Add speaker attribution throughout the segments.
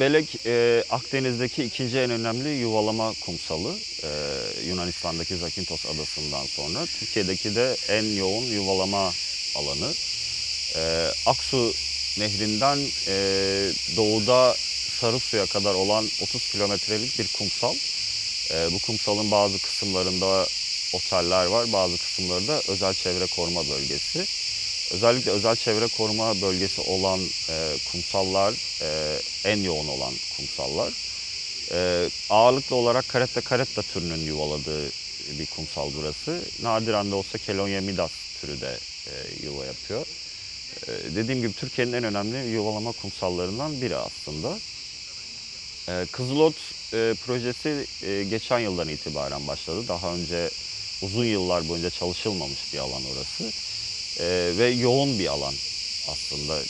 Speaker 1: Belek e, Akdeniz'deki ikinci en önemli yuvalama kumsalı. E, Yunanistan'daki Zakynthos adasından sonra. Türkiye'deki de en yoğun yuvalama alanı. E, Aksu Nehri'nden e, doğuda Sarısu'ya kadar olan 30 kilometrelik bir kumsal. E, bu kumsalın bazı kısımlarında oteller var, bazı kısımları da özel çevre koruma bölgesi. Özellikle özel çevre koruma bölgesi olan e, kumsallar e, en yoğun olan kumsallar. E, ağırlıklı olarak Caretta caretta türünün yuvaladığı bir kumsal burası. Nadiren de olsa Kelonia midas türü de e, yuva yapıyor. E, dediğim gibi Türkiye'nin en önemli yuvalama kumsallarından biri aslında. E, Kızılot e, projesi e, geçen yıldan itibaren başladı. Daha önce uzun yıllar boyunca çalışılmamış bir alan orası. Ee, ve yoğun bir alan aslında.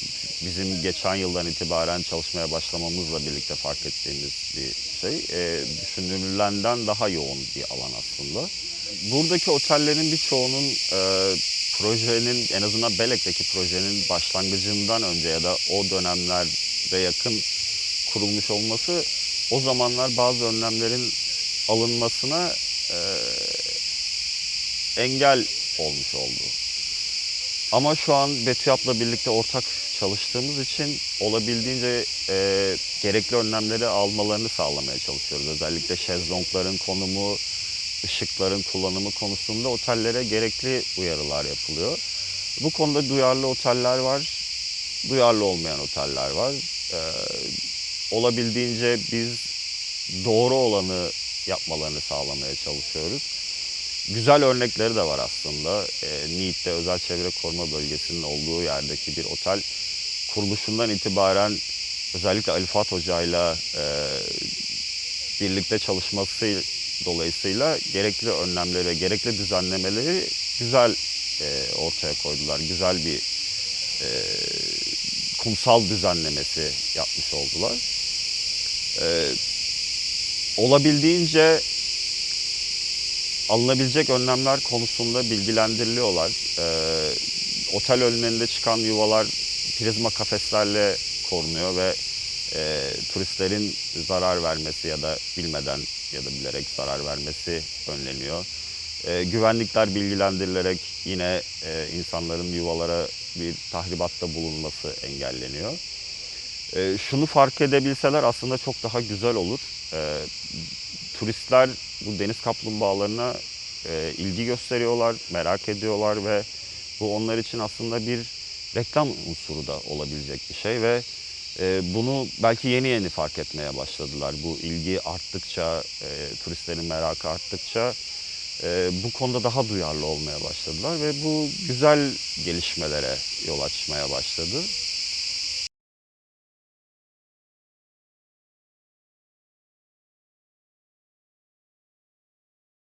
Speaker 1: Bizim geçen yıldan itibaren çalışmaya başlamamızla birlikte fark ettiğimiz bir şey. Ee, düşünülenden daha yoğun bir alan aslında. Buradaki otellerin birçoğunun e, projenin en azından Belek'teki projenin başlangıcından önce ya da o dönemlerde yakın kurulmuş olması o zamanlar bazı önlemlerin alınmasına e, engel olmuş oldu. Ama şu an BETÜYAP'la birlikte ortak çalıştığımız için olabildiğince e, gerekli önlemleri almalarını sağlamaya çalışıyoruz. Özellikle şezlongların konumu, ışıkların kullanımı konusunda otellere gerekli uyarılar yapılıyor. Bu konuda duyarlı oteller var, duyarlı olmayan oteller var. E, olabildiğince biz doğru olanı yapmalarını sağlamaya çalışıyoruz. Güzel örnekleri de var aslında. E, Niğde'de özel çevre koruma bölgesinin olduğu yerdeki bir otel kuruluşundan itibaren özellikle Ali Fuat Hoca'yla e, birlikte çalışması dolayısıyla gerekli önlemleri, gerekli düzenlemeleri güzel e, ortaya koydular. Güzel bir e, kumsal düzenlemesi yapmış oldular. E, olabildiğince alınabilecek önlemler konusunda bilgilendiriliyorlar. Ee, otel önlerinde çıkan yuvalar prizma kafeslerle korunuyor ve e, turistlerin zarar vermesi ya da bilmeden ya da bilerek zarar vermesi önleniyor. E, güvenlikler bilgilendirilerek yine e, insanların yuvalara bir tahribatta bulunması engelleniyor. E, şunu fark edebilseler aslında çok daha güzel olur. E, turistler bu deniz kaplumbağalarına e, ilgi gösteriyorlar, merak ediyorlar ve bu onlar için aslında bir reklam unsuru da olabilecek bir şey ve e, bunu belki yeni yeni fark etmeye başladılar. Bu ilgi arttıkça, e, turistlerin merakı arttıkça e, bu konuda daha duyarlı olmaya başladılar ve bu güzel gelişmelere yol açmaya başladı.